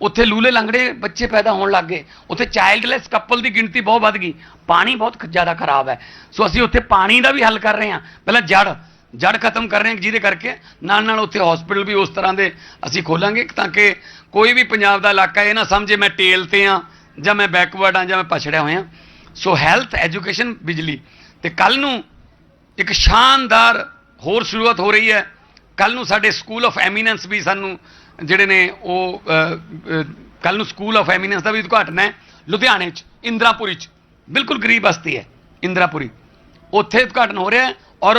ਉੱਥੇ ਲੂਲੇ ਲੰਗੜੇ ਬੱਚੇ ਪੈਦਾ ਹੋਣ ਲੱਗ ਗਏ। ਉੱਥੇ ਚਾਈਲਡਲੈਸ ਕਪਲ ਦੀ ਗਿਣਤੀ ਬਹੁਤ ਵੱਧ ਗਈ। ਪਾਣੀ ਬਹੁਤ ਜ਼ਿਆਦਾ ਖਰਾਬ ਹੈ। ਸੋ ਅਸੀਂ ਉੱਥੇ ਪਾਣੀ ਦਾ ਵੀ ਹੱਲ ਕਰ ਰਹੇ ਹਾਂ। ਪਹਿਲਾਂ ਜੜ ਜੜ ਖਤਮ ਕਰ ਰਹੇ ਹਾਂ ਜਿਹਦੇ ਕਰਕੇ ਨਾਲ ਨਾਲ ਉੱਥੇ ਹਸਪੀਟਲ ਵੀ ਉਸ ਤਰ੍ਹਾਂ ਦੇ ਅਸੀਂ ਖੋਲਾਂਗੇ ਤਾਂ ਕਿ ਕੋਈ ਵੀ ਪੰਜਾਬ ਦਾ ਇਲਾਕਾ ਇਹ ਨਾ ਸਮਝੇ ਮੈਂ ਟੇਲ ਤੇ ਆ ਜਾਂ ਮੈਂ ਬੈਕਵਰਡ ਆ ਜਾਂ ਮੈਂ ਪਛੜਿਆ ਹੋਇਆ। ਸੋ ਹੈਲਥ ਐਜੂਕੇਸ਼ਨ ਬਿਜਲੀ ਤੇ ਕੱਲ ਨੂੰ ਇੱਕ ਸ਼ਾਨਦਾਰ ਹੋਰ ਸ਼ੁਰੂਆਤ ਹੋ ਰਹੀ ਹੈ। ਕੱਲ ਨੂੰ ਸਾਡੇ ਸਕੂਲ ਆਫ ਐਮੀਨੈਂਸ ਵੀ ਸਾਨੂੰ ਜਿਹੜੇ ਨੇ ਉਹ ਕੱਲ ਨੂੰ ਸਕੂਲ ਆਫ ਐਮੀਨੈਂਸ ਦਾ ਵੀ ਉਦਘਾਟਨ ਹੈ। ਲੁਧਿਆਣੇ 'ਚ, ਇੰਦਰਾਪੁਰੀ 'ਚ। ਬਿਲਕੁਲ ਗਰੀਬ ਬਸਤੀ ਹੈ, ਇੰਦਰਾਪੁਰੀ। ਉੱਥੇ ਉਦਘਾਟਨ ਹੋ ਰਿਹਾ ਔਰ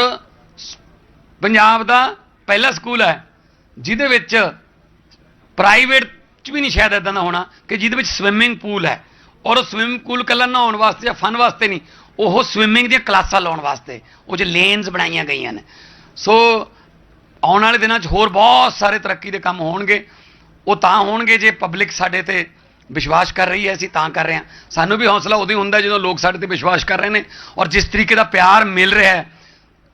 ਪੰਜਾਬ ਦਾ ਪਹਿਲਾ ਸਕੂਲ ਹੈ, ਜਿਹਦੇ ਵਿੱਚ ਪ੍ਰਾਈਵੇਟ ਚ ਵੀ ਨਹੀਂ ਸ਼ਾਇਦ ਇਦਾਂ ਦਾ ਹੋਣਾ ਕਿ ਜਿਹਦੇ ਵਿੱਚ ਸਵਿਮਿੰਗ ਪੂਲ ਹੈ। ਔਰ ਉਹ ਸਵਿਮਿੰਗ ਪੂਲ ਕੱਲਾ ਨਹਾਉਣ ਵਾਸਤੇ ਜਾਂ ਫਨ ਵਾਸਤੇ ਨਹੀਂ, ਉਹ ਸਵਿਮਿੰਗ ਦੀਆਂ ਕਲਾਸਾਂ ਲਾਉਣ ਵਾਸਤੇ, ਉਹ 'ਚ ਲੇਨਸ ਬਣਾਈਆਂ ਗਈਆਂ ਨੇ। ਸੋ ਆਉਣ ਵਾਲੇ ਦਿਨਾਂ 'ਚ ਹੋਰ ਬਹੁਤ ਸਾਰੇ ਤਰੱਕੀ ਦੇ ਕੰਮ ਹੋਣਗੇ। ਉਹ ਤਾਂ ਹੋਣਗੇ ਜੇ ਪਬਲਿਕ ਸਾਡੇ ਤੇ ਵਿਸ਼ਵਾਸ ਕਰ ਰਹੀ ਹੈ, ਅਸੀਂ ਤਾਂ ਕਰ ਰਹੇ ਹਾਂ। ਸਾਨੂੰ ਵੀ ਹੌਸਲਾ ਉਦੋਂ ਹੀ ਹੁੰਦਾ ਜਦੋਂ ਲੋਕ ਸਾਡੇ ਤੇ ਵਿਸ਼ਵਾਸ ਕਰ ਰਹੇ ਨੇ ਔਰ ਜਿਸ ਤਰੀਕੇ ਦਾ ਪਿਆਰ ਮਿਲ ਰਿਹਾ ਹੈ,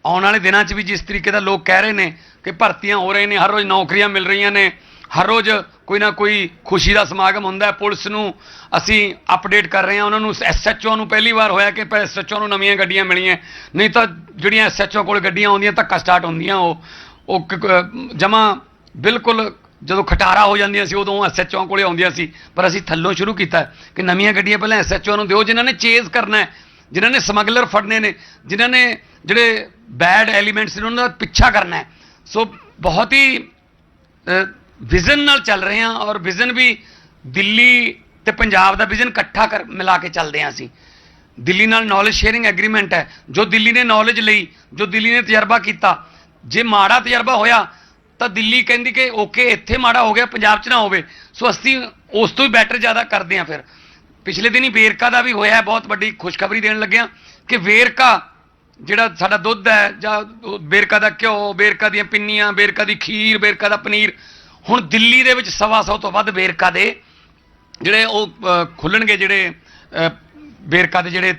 ਆਉਣ ਵਾਲੇ ਦਿਨਾਂ 'ਚ ਵੀ ਜਿਸ ਤਰੀਕੇ ਦਾ ਲੋਕ ਕਹਿ ਰਹੇ ਨੇ ਕਿ ਭਰਤੀਆਂ ਹੋ ਰਹੇ ਨੇ, ਹਰ ਰੋਜ਼ ਨੌਕਰੀਆਂ ਮਿਲ ਰਹੀਆਂ ਨੇ ਹਰ ਰੋਜ਼ ਕੋਈ ਨਾ ਕੋਈ ਖੁਸ਼ੀ ਦਾ ਸਮਾਗਮ ਹੁੰਦਾ ਹੈ। ਪੁਲਿਸ ਨੂੰ ਅਸੀਂ ਅਪਡੇਟ ਕਰ ਰਹੇ ਹਾਂ। ਉਹਨਾਂ ਨੂੰ ਐਸਐਚਓ ਨੂੰ ਪਹਿਲੀ ਵਾਰ ਹੋਇਆ ਕਿ ਐਸਐਚਓ ਨੂੰ ਨਵੀਆਂ ਗੱਡੀਆਂ ਮਿਲੀਆਂ। ਨਹੀਂ ਤਾਂ ਜਿਹੜੀਆਂ ਐਸਐਚਓ ਕੋਲ ਗੱਡੀਆਂ ਆਉਂਦੀਆਂ, ਧੱਕਾ ਸਟਾਰਟ ਹੁੰਦੀਆਂ। ਉਹ ਉਹ ਜਮਾ ਬਿਲਕੁਲ ਜਦੋਂ ਖਟਾਰਾ ਹੋ ਜਾਂਦੀਆਂ ਸੀ, ਉਦੋਂ ਐਸਐਚਓ ਕੋਲੇ ਆਉਂਦੀਆਂ ਸੀ। ਪਰ ਅਸੀਂ ਥੱਲੋਂ ਸ਼ੁਰੂ ਕੀਤਾ ਕਿ ਨਵੀਆਂ ਗੱਡੀਆਂ ਪਹਿਲਾਂ ਐਸਐਚਓ ਨੂੰ ਦਿਓ। ਜਿਨ੍ਹਾਂ ਨੇ ਚੇਜ਼ ਕਰਨਾ ਹੈ, ਜਿਨ੍ਹਾਂ ਨੇ ਸਮਗਲਰ ਫੜਨੇ ਨੇ, ਜਿਨ੍ਹਾਂ ਨੇ ਜਿਹੜੇ ਬੈਡ ਐਲੀਮੈਂਟਸ ਨੇ, ਉਹਨਾਂ ਦਾ ਪਿੱਛਾ ਕਰਨਾ ਹੈ। ਸੋ ਬਹੁਤ ਹੀ ਵਿਜ਼ਨ ਨਾਲ ਚੱਲ ਰਹੇ ਹਾਂ ਔਰ ਵਿਜ਼ਨ ਵੀ ਦਿੱਲੀ ਤੇ ਪੰਜਾਬ ਦਾ ਵਿਜ਼ਨ ਇਕੱਠਾ ਕਰ ਮਿਲਾ ਕੇ ਚੱਲਦੇ ਹਾਂ ਅਸੀਂ। ਦਿੱਲੀ ਨਾਲ ਨੌਲੇਜ ਸ਼ੇਅਰਿੰਗ ਐਗਰੀਮੈਂਟ ਹੈ। ਜੋ ਦਿੱਲੀ ਨੇ ਨੌਲੇਜ ਲਈ, ਜੋ ਦਿੱਲੀ ਨੇ ਤਜਰਬਾ ਕੀਤਾ, ਜੇ ਮਾੜਾ ਤਜਰਬਾ ਹੋਇਆ, ਤਾਂ ਦਿੱਲੀ ਕਹਿੰਦੀ ਕਿ ਓਕੇ ਇੱਥੇ ਮਾੜਾ ਹੋ ਗਿਆ, ਪੰਜਾਬ 'ਚ ਨਾ ਹੋਵੇ। ਸੋ ਅਸੀਂ ਉਸ ਤੋਂ ਵੀ ਬੈਟਰ ਜ਼ਿਆਦਾ ਕਰਦੇ ਹਾਂ ਫਿਰ। ਪਿਛਲੇ ਦਿਨੀ ਵੇਰਕਾ ਦਾ ਵੀ ਹੋਇਆ ਬਹੁਤ ਵੱਡੀ ਖੁਸ਼ਖਬਰੀ ਦੇਣ ਲੱਗਿਆ ਕਿ ਵੇਰਕਾ ਜਿਹੜਾ ਸਾਡਾ ਦੁੱਧ ਹੈ ਜਾਂ ਵੇਰਕਾ ਦਾ ਘਿਓ, ਵੇਰਕਾ ਦੀਆਂ ਪਿੰਨੀਆਂ, ਵੇਰਕਾ ਦੀ ਖੀਰ, ਵੇਰਕਾ ਦਾ ਪਨੀਰ ਹੁਣ ਦਿੱਲੀ ਦੇ ਵਿੱਚ ਸਵਾ ਸੌ ਤੋਂ ਵੱਧ ਵੇਰਕਾ ਦੇ ਜਿਹੜੇ ਉਹ ਅ, ਖੁੱਲਣਗੇ ਜਿਹੜੇ ਵੇਰਕਾ ਦੇ ਜਿਹੜੇ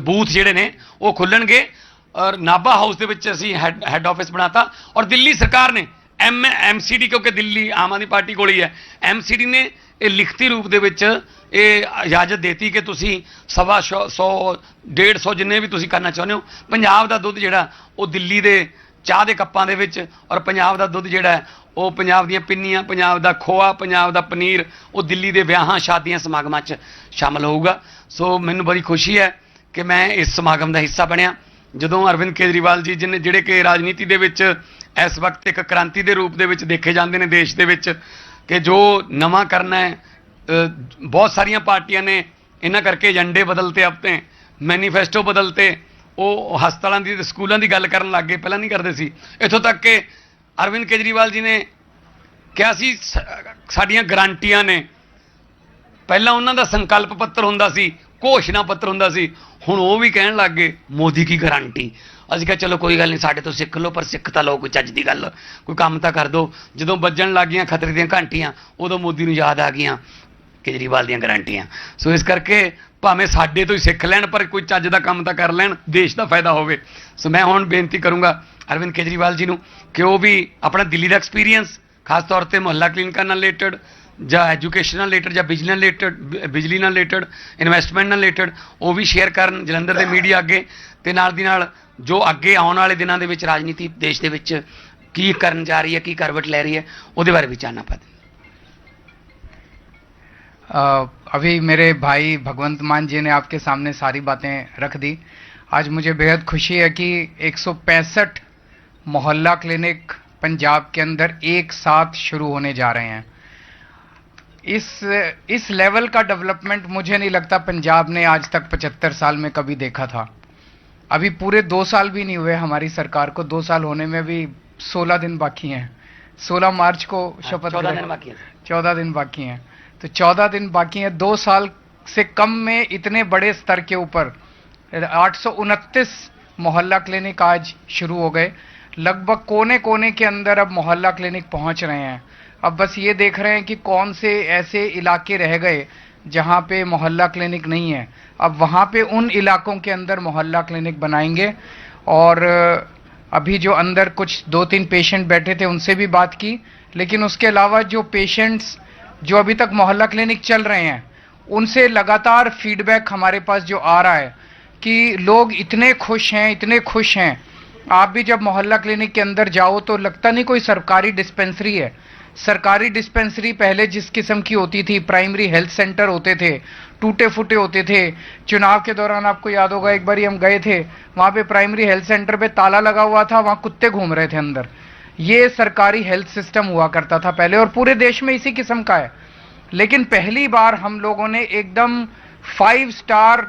ਬੂਥ ਜਿਹੜੇ ਨੇ ਉਹ ਖੁੱਲਣਗੇ। ਔਰ ਨਾਭਾ ਹਾਊਸ ਦੇ ਵਿੱਚ ਅਸੀਂ ਹੈੱਡ ਹੈੱਡ ਆਫਿਸ ਬਣਾਤਾ। ਔਰ ਦਿੱਲੀ ਸਰਕਾਰ ਨੇ ਐਮ ਐਮਸੀਡੀ ਕਿਉਂਕਿ ਦਿੱਲੀ ਆਮ ਆਦਮੀ ਪਾਰਟੀ ਕੋਲ ਹੀ ਹੈ ਐਮਸੀਡੀ ਨੇ ਇਹ ਲਿਖਤੀ ਰੂਪ ਦੇ ਵਿੱਚ ਇਹ ਇਜਾਜ਼ਤ ਦੇਤੀ ਕਿ ਤੁਸੀਂ ਸਵਾ ਸੌ ਸੌ, ਡੇਢ ਸੌ ਜਿੰਨੇ ਵੀ ਤੁਸੀਂ ਕਰਨਾ ਚਾਹੁੰਦੇ ਹੋ ਪੰਜਾਬ ਦਾ ਦੁੱਧ ਜਿਹੜਾ ਉਹ ਦਿੱਲੀ ਦੇ ਚਾਹ ਦੇ ਕੱਪਾਂ ਦੇ ਵਿੱਚ ਔਰ ਪੰਜਾਬ ਦਾ ਦੁੱਧ ਜਿਹੜਾ ਉਹ ਪੰਜਾਬ ਦੀਆਂ ਪਿੰਨੀਆਂ, ਪੰਜਾਬ ਦਾ ਖੋਆ, ਪੰਜਾਬ ਦਾ ਪਨੀਰ, ਉਹ ਦਿੱਲੀ ਦੇ ਵਿਆਹਾਂ, ਸ਼ਾਦੀਆਂ, ਸਮਾਗਮਾਂ 'ਚ ਸ਼ਾਮਲ ਹੋਊਗਾ। ਸੋ ਮੈਨੂੰ ਬੜੀ ਖੁਸ਼ੀ ਹੈ ਕਿ ਮੈਂ ਇਸ ਸਮਾਗਮ ਦਾ ਹਿੱਸਾ ਬਣਿਆ। ਜਦੋਂ ਅਰਵਿੰਦ ਕੇਜਰੀਵਾਲ ਜੀ ਜਿਹਨੇ ਜਿਹੜੇ ਕਿ ਰਾਜਨੀਤੀ ਦੇ ਵਿੱਚ ਇਸ ਵਕਤ ਇੱਕ ਕ੍ਰਾਂਤੀ ਦੇ ਰੂਪ ਦੇ ਵਿੱਚ ਦੇਖੇ ਜਾਂਦੇ ਨੇ ਦੇਸ਼ ਦੇ ਵਿੱਚ, ਕਿ ਜੋ ਨਵਾਂ ਕਰਨਾ ਹੈ ਬਹੁਤ ਸਾਰੀਆਂ ਪਾਰਟੀਆਂ ਨੇ ਇਹਨਾਂ ਕਰਕੇ ਏਜੰਡੇ ਬਦਲਤੇ ਆਪਣੇ ਮੈਨੀਫੈਸਟੋ ਬਦਲਤੇ, ਉਹ ਹਸਪਤਾਲਾਂ ਦੀ ਤੇ ਸਕੂਲਾਂ ਦੀ ਗੱਲ ਕਰਨ ਲੱਗ ਗਏ, ਪਹਿਲਾਂ ਨਹੀਂ ਕਰਦੇ ਸੀ। ਇੱਥੋਂ ਤੱਕ ਕਿ ਅਰਵਿੰਦ ਕੇਜਰੀਵਾਲ ਜੀ ਨੇ ਕਿਹਾ ਸੀ, ਸ- ਸਾਡੀਆਂ ਗਰੰਟੀਆਂ ਨੇ। ਪਹਿਲਾਂ ਉਹਨਾਂ ਦਾ ਸੰਕਲਪ ਪੱਤਰ ਹੁੰਦਾ ਸੀ, ਘੋਸ਼ਣਾ ਪੱਤਰ ਹੁੰਦਾ ਸੀ, ਹੁਣ ਉਹ ਵੀ ਕਹਿਣ ਲੱਗ ਗਏ, ਮੋਦੀ ਕੀ ਗਾਰੰਟੀ? ਅਸੀਂ ਕਿਹਾ, ਚਲੋ ਕੋਈ ਗੱਲ ਨਹੀਂ, ਸਾਡੇ ਤੋਂ ਸਿੱਖ ਲਓ, ਪਰ ਸਿੱਖ ਤਾਂ ਲਓ, ਕੋਈ ਚੱਜ ਦੀ ਗੱਲ, ਕੋਈ ਕੰਮ ਤਾਂ ਕਰ ਦਿਓ। ਜਦੋਂ ਵੱਜਣ ਲੱਗ ਗਈਆਂ ਖਤਰੇ ਦੀਆਂ ਘੰਟੀਆਂ, ਉਦੋਂ ਮੋਦੀ ਨੂੰ ਯਾਦ ਆ ਗਈਆਂ ਕੇਜਰੀਵਾਲ ਦੀਆਂ ਗਾਰੰਟੀਆਂ। ਸੋ ਇਸ ਕਰਕੇ ਭਾਵੇਂ ਸਾਡੇ ਤੋਂ ਹੀ ਸਿੱਖ ਲੈਣ, ਪਰ ਕੋਈ ਚੱਜ ਦਾ ਕੰਮ ਤਾਂ ਕਰ ਲੈਣ, ਦੇਸ਼ ਦਾ ਫਾਇਦਾ ਹੋਵੇ। ਸੋ ਮੈਂ ਹੁਣ ਬੇਨਤੀ ਕਰੂੰਗਾ ਅਰਵਿੰਦ ਕੇਜਰੀਵਾਲ ਜੀ ਨੂੰ ਕਿ ਉਹ ਵੀ ਆਪਣਾ ਦਿੱਲੀ ਦਾ ਐਕਸਪੀਰੀਅੰਸ ਖਾਸ ਤੌਰ ਤੇ ਮੁਹੱਲਾ ਕਲੀਨਿਕਾਂ ਨਾਲ ਰਿਲੇਟਡ ਜਾਂ ਐਜੂਕੇਸ਼ਨ ਨਾਲ ਰਿਲੇਟਡ ਜਾਂ ਬਿਜਲੀ ਨਾਲ ਰਿਲੇਟਡ ਬਿਜਲੀ ਨਾਲ ਰਿਲੇਟਡ ਇਨਵੈਸਟਮੈਂਟ ਨਾਲ ਰਿਲੇਟਡ ਉਹ ਵੀ ਸ਼ੇਅਰ ਕਰਨ ਜਲੰਧਰ ਦੇ ਮੀਡੀਆ ਅੱਗੇ ਤੇ ਨਾਲ ਦੀ ਨਾਲ ਜੋ ਅੱਗੇ ਆਉਣ ਵਾਲੇ ਦਿਨਾਂ ਦੇ ਵਿੱਚ ਰਾਜਨੀਤੀ ਦੇਸ਼ ਦੇ ਵਿੱਚ ਕੀ ਕਰਨ ਜਾ ਰਹੀ ਹੈ, ਕੀ ਕਰਵਟ ਲੈ ਰਹੀ ਹੈ, ਉਹਦੇ ਬਾਰੇ ਵੀ ਜਾਣਨਾ ਪਾ अभी मेरे भाई भगवंत मान जी ने आपके सामने सारी बातें रख दी। आज मुझे बेहद खुशी है कि 165 मोहल्ला क्लिनिक पंजाब के अंदर एक साथ शुरू होने जा रहे हैं। इस इस लेवल का डेवलपमेंट मुझे नहीं लगता पंजाब ने आज तक 75 साल में कभी देखा था। अभी पूरे दो साल भी नहीं हुए हमारी सरकार को। दो साल होने में भी 16 दिन बाकी हैं। 16 मार्च को शपथ चौदह दिन बाकी है। चौदह दिन बाकी हैं। तो चौदह दिन बाकी हैं। दो साल से कम में इतने बड़े स्तर के ऊपर। आठ सौ उनतीस मोहल्ला क्लिनिक आज शुरू हो गए। लगभग कोने कोने के अंदर अब मोहल्ला क्लिनिक पहुँच रहे हैं। अब बस ये देख रहे हैं कि कौन से ऐसे इलाके रह गए जहाँ पे मोहल्ला क्लिनिक नहीं है। अब वहाँ पे उन इलाकों के अंदर मोहल्ला क्लिनिक बनाएँगे। और अभी जो अंदर कुछ दो तीन पेशेंट बैठे थे उनसे भी बात की। लेकिन उसके अलावा जो पेशेंट्स जो अभी तक मोहल्ला क्लिनिक चल रहे हैं, उनसे लगातार फीडबैक हमारे पास जो आ रहा है कि लोग इतने खुश हैं, इतने खुश हैं। आप भी जब मोहल्ला क्लिनिक के अंदर जाओ तो लगता नहीं कोई सरकारी डिस्पेंसरी है। सरकारी डिस्पेंसरी पहले जिस किस्म की होती थी, प्राइमरी हेल्थ सेंटर होते थे टूटे फूटे होते थे। चुनाव के दौरान आपको याद होगा, एक बार हम गए थे, वहाँ पे प्राइमरी हेल्थ सेंटर पे ताला लगा हुआ था, वहाँ कुत्ते घूम रहे थे अंदर। ये सरकारी हेल्थ सिस्टम हुआ करता था पहले और पूरे देश में इसी किस्म का है। लेकिन पहली बार हम लोगों ने एकदम फाइव स्टार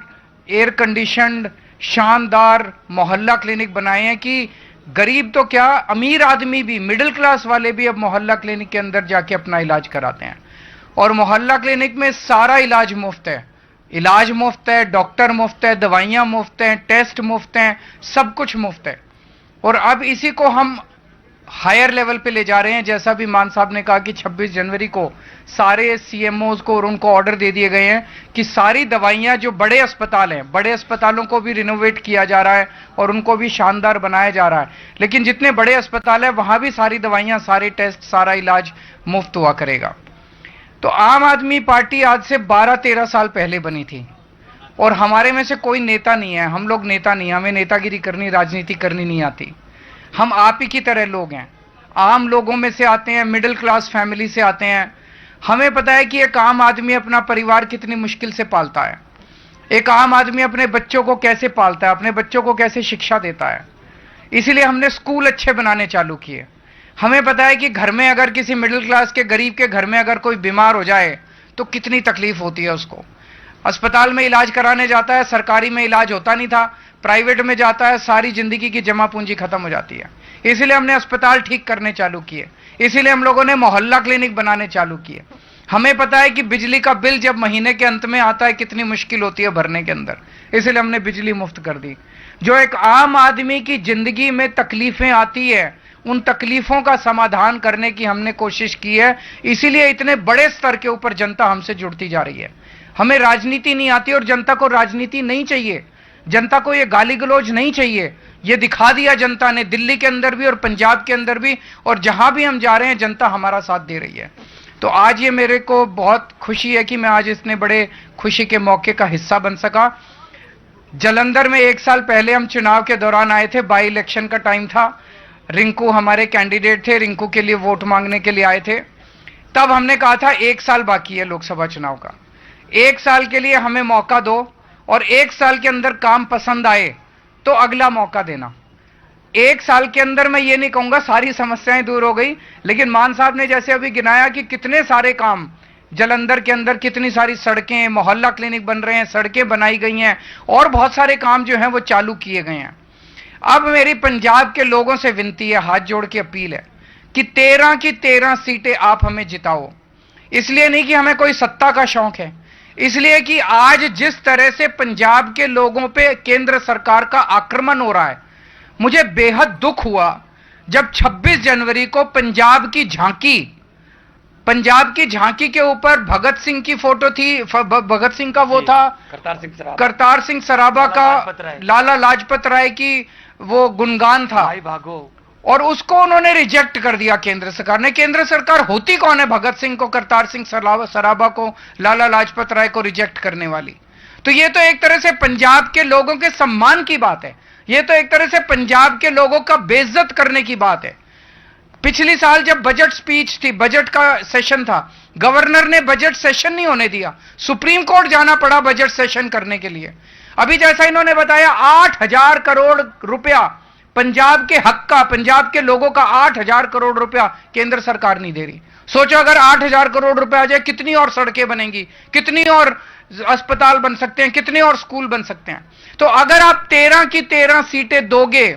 एयर कंडीशनड शानदार मोहल्ला क्लिनिक बनाए हैं कि गरीब तो क्या, अमीर आदमी भी मिडिल क्लास वाले भी अब मोहल्ला क्लिनिक के अंदर जाके अपना इलाज कराते हैं। और मोहल्ला क्लिनिक में सारा इलाज मुफ़्त है। इलाज मुफ़्त है डॉक्टर मुफ़्त है, दवाइयाँ मुफ़्त हैं टेस्ट मुफ़्त हैं, सब कुछ मुफ़्त है। और अब इसी को हम हायर लेवल पे ले जा रहे हैं। जैसा भी मान साहब ने कहा कि 26 जनवरी को सारे सीएमओज को और उनको ऑर्डर दे दिए गए हैं कि सारी दवाइयाँ जो बड़े अस्पताल हैं, बड़े अस्पतालों को भी रिनोवेट किया जा रहा है और उनको भी शानदार बनाया जा रहा है। लेकिन जितने बड़े अस्पताल हैं, वहाँ भी सारी दवाइयाँ, सारे टेस्ट सारा इलाज मुफ़्त हुआ करेगा। तो आम आदमी पार्टी आज से 12-13 साल पहले बनी थी और हमारे में से कोई नेता नहीं है। हम लोग नेता नहीं हमें नेतागिरी करनी, राजनीति करनी नहीं आती। हम आप ही की तरह लोग हैं। आम लोगों में से आते हैं मिडिल क्लास फैमिली से आते हैं। हमें पता है कि एक आम आदमी अपना परिवार कितनी मुश्किल से पालता है। एक आम आदमी अपने बच्चों को कैसे पालता है, अपने बच्चों को कैसे शिक्षा देता है। इसीलिए हमने स्कूल अच्छे बनाने चालू किए। हमें पता है कि घर में अगर किसी मिडिल क्लास के, गरीब के घर में अगर कोई बीमार हो जाए तो कितनी तकलीफ़ होती है उसको। अस्पताल में इलाज कराने जाता है, सरकारी में इलाज होता नहीं था, प्राइवेट में जाता है, सारी ज़िंदगी की जमा पूंजी खत्म हो जाती है। इसीलिए हमने अस्पताल ठीक करने चालू किए। इसीलिए हम लोगों ने मोहल्ला क्लिनिक बनाने चालू किए। हमें पता है कि बिजली का बिल जब महीने के अंत में आता है, कितनी मुश्किल होती है भरने के अंदर। इसलिए हमने बिजली मुफ़्त कर दी। जो एक आम आदमी की ज़िंदगी में तकलीफें आती है, उन तकलीफों का समाधान करने की हमने कोशिश की है। इसीलिए इतने बड़े स्तर के ऊपर जनता हमसे जुड़ती जा रही है। हमें राजनीति नहीं आती और जनता को राजनीति नहीं चाहिए। जनता को ये गाली गलौज नहीं चाहिए। ये दिखा दिया जनता ने, दिल्ली के अंदर भी और पंजाब के अंदर भी, और जहाँ भी हम जा रहे हैं, जनता हमारा साथ दे रही है। तो आज ये मेरे को बहुत खुशी है कि मैं आज इतने बड़े खुशी के मौके का हिस्सा बन सका। जलंधर में एक साल पहले हम चुनाव के दौरान आए थे बाई इलेक्शन का टाइम था। रिंकू हमारे कैंडिडेट थे, रिंकू के लिए वोट मांगने के लिए आए थे। तब हमने कहा था, एक साल बाकी है लोकसभा चुनाव का। एक साल के लिए हमें मौका दो और एक साल के अंदर काम पसंद आए तो अगला मौका देना। एक साल के अंदर मैं ये नहीं कहूँगा सारी समस्याएँ दूर हो गई, लेकिन मान साहब ने जैसे अभी गिनाया कि कितने सारे काम, जलंधर के अंदर कितनी सारी सड़कें, मोहल्ला क्लिनिक बन रहे हैं, सड़कें बनाई गई हैं, और बहुत सारे काम जो हैं वो चालू किए गए हैं। अब मेरी पंजाब के लोगों से विनती है, हाथ जोड़ के अपील है कि तेरह की तेरह सीटें आप हमें जिताओ। इसलिए नहीं कि हमें कोई सत्ता का शौक है इसलिए कि आज जिस तरह से पंजाब के लोगों पे केंद्र सरकार का आक्रमण हो रहा है मुझे बेहद दुख हुआ जब 26 जनवरी को पंजाब की झांकी पंजाब की झांकी के ऊपर भगत सिंह की फ़ोटो थी भगत सिंह का वो था करतार सिंह सराबा। करतार सिंह सराबा का लाला लाजपत राय। लाला लाजपत राय की वो गुणगान था। भाई भागो। और उसको उन्होंने रिजेक्ट कर दिया केंद्र सरकार ने। केंद्र सरकार होती कौन है? भगत सिंह को, करतार सिंह सराबा को, लाला लाजपत राय को रिजेक्ट करने वाली। तो ये तो एक तरह से पंजाब के लोगों के सम्मान की बात है। ये तो एक तरह से पंजाब के लोगों का बेइज्जत करने की बात है। पिछली साल जब बजट स्पीच थी बजट का सेशन था गवर्नर ने बजट सेशन नहीं होने दिया। सुप्रीम कोर्ट जाना पड़ा बजट सेशन करने के लिए। अभी जैसा इन्होंने बताया, आठ हज़ार करोड़ रुपया पंजाब के हक का, पंजाब के लोगों का आठ हज़ार करोड़ रुपया केंद्र सरकार नहीं दे रही। सोचो अगर आठ हज़ार करोड़ रुपया आ जाए, कितनी और सड़कें बनेंगी, कितनी और अस्पताल बन सकते हैं, कितने और स्कूल बन सकते हैं। तो अगर आप तेरह की तेरह सीटें दोगे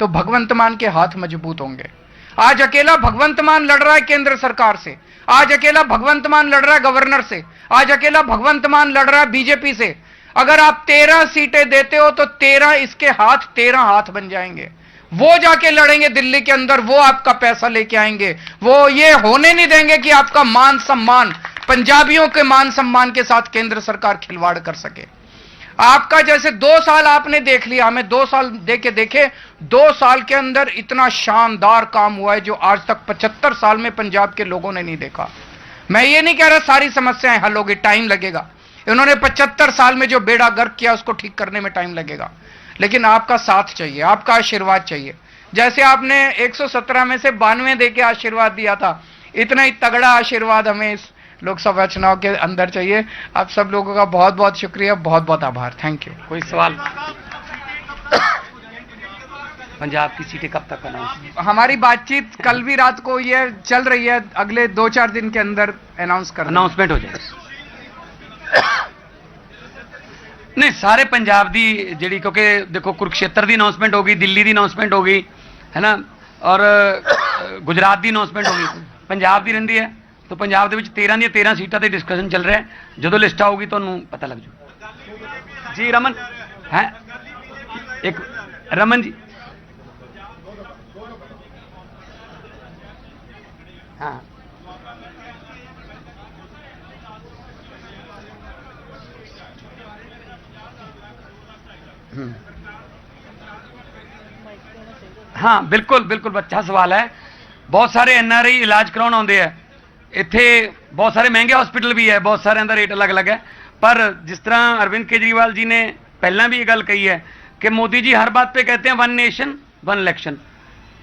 तो भगवंत मान के हाथ मज़बूत होंगे। आज अकेला भगवंत मान लड़ रहा है केंद्र सरकार से। आज अकेला भगवंत मान लड़ रहा है गवर्नर से। आज अकेला भगवंत मान लड़ रहा है बीजेपी से। अगर आप तेरह सीटें देते हो तो तेरह इसके हाथ, तेरह हाथ बन जाएँगे। वो जाके लड़ेंगे दिल्ली के अंदर, वो आपका पैसा लेके आएँगे। वो ये होने नहीं देंगे कि आपका मान सम्मान, पंजाबियों के मान सम्मान के साथ केंद्र सरकार खिलवाड़ कर सके। आपका जैसे दो साल आपने देख लिया, हमें दो साल दे के देखे, दो साल के अंदर इतना शानदार काम हुआ है जो आज तक पचहत्तर साल में पंजाब के लोगों ने नहीं देखा। मैं ये नहीं कह रहा सारी समस्याएँ हल होगी, टाइम लगेगा। इन्होंने पचहत्तर साल में जो बेड़ा गर्क किया उसको ठीक करने में टाइम लगेगा। लेकिन आपका साथ चाहिए आपका आशीर्वाद चाहिए। जैसे आपने 117 में से बानवे दे के आशीर्वाद दिया था इतना ही तगड़ा आशीर्वाद हमें इस लोकसभा चुनाव के अंदर चाहिए। आप सब लोगों का बहुत बहुत शुक्रिया बहुत बहुत आभार। थैंक यू कोई सवाल? पंजाब की सीटें कब तक अनाउंस हमारी बातचीत कल भी रात को ये चल रही है अगले दो चार दिन के अंदर अनाउंस कर अनाउंसमेंट हो जाए ਨਹੀਂ, ਸਾਰੇ ਪੰਜਾਬ ਦੀ ਜਿਹੜੀ, ਕਿਉਂਕਿ ਦੇਖੋ, ਕੁਰਕਸ਼ੇਤਰ ਦੀ ਅਨਾਉਂਸਮੈਂਟ ਹੋ ਗਈ, ਦਿੱਲੀ ਦੀ ਅਨਾਉਂਸਮੈਂਟ ਹੋ ਗਈ ਹੈ ਨਾ ਔਰ ਗੁਜਰਾਤ ਦੀ ਅਨਾਉਂਸਮੈਂਟ ਹੋ ਗਈ। ਪੰਜਾਬ ਦੀ ਰਹਿੰਦੀ ਹੈ। ਤਾਂ ਪੰਜਾਬ ਦੇ ਵਿੱਚ 13 ਦੀਆਂ 13 ਸੀਟਾਂ ਤੇ ਡਿਸਕਸ਼ਨ ਚੱਲ ਰਿਹਾ ਜਦੋਂ ਲਿਸਟ ਆਊਗੀ, ਤੁਹਾਨੂੰ ਪਤਾ ਲੱਗ ਜੂ ਜੀ, ਰਮਨ? ਹੈ? ਇੱਕ, ਰਮਨ ਜੀ? ਹਾਂ। ਹਾਂ ਬਿਲਕੁਲ ਬਿਲਕੁਲ ਅੱਛਾ ਸਵਾਲ ਹੈ ਬਹੁਤ ਸਾਰੇ ਐਨਆਰਆਈ ਇਲਾਜ ਕਰਾਉਣ ਆਉਂਦੇ ਆ ਇੱਥੇ ਬਹੁਤ ਸਾਰੇ ਮਹਿੰਗੇ ਹਸਪੀਟਲ ਵੀ ਹੈ ਬਹੁਤ ਸਾਰਿਆਂ ਦਾ ਰੇਟ ਅਲੱਗ-ਅਲੱਗ ਹੈ ਪਰ ਜਿਸ ਤਰ੍ਹਾਂ ਅਰਵਿੰਦ ਕੇਜਰੀਵਾਲ ਜੀ ਨੇ ਪਹਿਲਾਂ ਵੀ ਇਹ ਗੱਲ ਕਹੀ ਹੈ ਕਿ ਮੋਦੀ ਜੀ ਹਰ ਬਾਤ पे कहते हैं वन नेशन वन इलेक्शन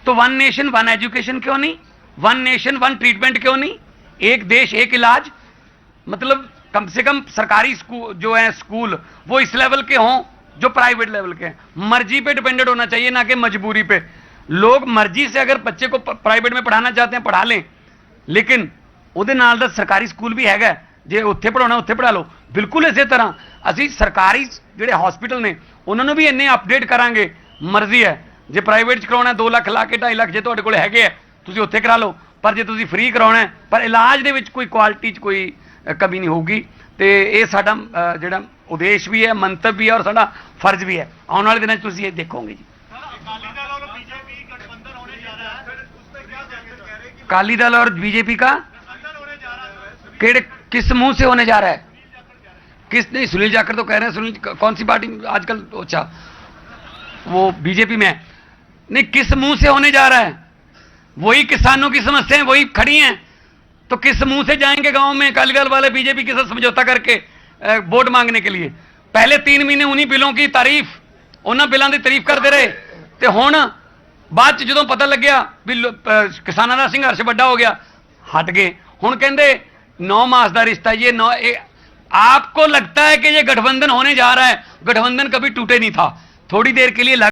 तो वन नेशन वन एजुकेशन क्यों नहीं वन नेशन वन ट्रीटमेंट क्यों नहीं एक देश एक इलाज मतलब कम से कम सरकारी स्कूल जो है स्कूल वो इस लेवल के हों जो प्राइवेट लेवल के हैं मर्जी पे डिपेंडेंट होना चाहिए ना कि मजबूरी पे लोग मर्जी से अगर बच्चे को प्राइवेट में पढ़ाना चाहते हैं पढ़ा लें ਲੇਕਿਨ ਉਹਦੇ ਨਾਲ ਦਾ ਸਰਕਾਰੀ ਸਕੂਲ ਵੀ ਹੈਗਾ ਜੇ ਉੱਥੇ ਪੜਾਉਣਾ ਉੱਥੇ ਪੜਾ ਲਓ ਬਿਲਕੁਲ ਇਸੇ ਤਰ੍ਹਾਂ ਅਸੀਂ ਸਰਕਾਰੀ ਜਿਹੜੇ ਹਸਪੀਟਲ ਨੇ ਉਹਨਾਂ ਨੂੰ ਵੀ ਇੰਨੇ ਅਪਡੇਟ ਕਰਾਂਗੇ ਮਰਜ਼ੀ ਹੈ ਜੇ ਪ੍ਰਾਈਵੇਟ ਚ ਕਰਾਉਣਾ 2 ਲੱਖ ਲਾ ਕੇ 2.5 ਲੱਖ ਜੇ ਤੁਹਾਡੇ ਕੋਲ ਹੈਗੇ ਆ ਤੁਸੀਂ ਉੱਥੇ ਕਰਾ ਲਓ ਪਰ ਜੇ ਤੁਸੀਂ ਫ੍ਰੀ ਕਰਾਉਣਾ ਹੈ, ਪਰ ਇਲਾਜ ਦੇ ਵਿੱਚ ਕੋਈ ਕੁਆਲਿਟੀ ਚ ਕੋਈ ਅ, ਕਮੀ ਨਹੀਂ ਹੋਊਗੀ ਤੇ ਇਹ ਸਾਡਾ ਅ, ਜਿਹੜਾ ਉਦੇਸ਼ ਵੀ ਹੈ ਮੰਤਵ ਵੀ ਹੈ ਔਰ ਸਾਡਾ ਫਰਜ਼ ਵੀ ਹੈ ਆਉਣ ਵਾਲੇ ਦਿਨਾਂ 'ਚ ਤੁਸੀਂ ਇਹ ਦੇਖੋਗੇ ਜੀ अकाली दल और बीजेपी का केड़े किस मुंह से होने जा रहा है किस नहीं सुनील जाकर तो कह रहे हैं सुनील कौन सी पार्टी आजकल अच्छा वो बीजेपी में है नहीं किस मुंह से होने जा रहा है वही किसानों की समस्याएं वही खड़ी हैं तो किस मुंह से जाएंगे गांव में अकाली दल वाले बीजेपी के साथ समझौता करके अ, वोट मांगने के लिए पहले तीन महीने उन्हीं बिलों की तारीफ ਉਹਨਾਂ ਬਿੱਲਾਂ ਦੀ ਤਾਰੀਫ ਕਰਦੇ ਰਹੇ ਤੇ ਹੁਣ ਬਾਅਦ ਚ ਜਦੋਂ ਪਤਾ ਲੱਗਿਆ ਵੀ ਲੋ- ਅ, ਕਿਸਾਨਾਂ ਦਾ ਸੰਘਰਸ਼ ਵੱਡਾ ਹੋ ਗਿਆ ਹਟ ਗਏ ਹੁਣ ਕਹਿੰਦੇ 9 मास ਦਾ ਰਿਸ਼ਤਾ ਇਹ 9 आपको लगता है कि ये गठबंधन होने जा रहा है गठबंधन कभी टूटे नहीं था थोड़ी देर के लिए लग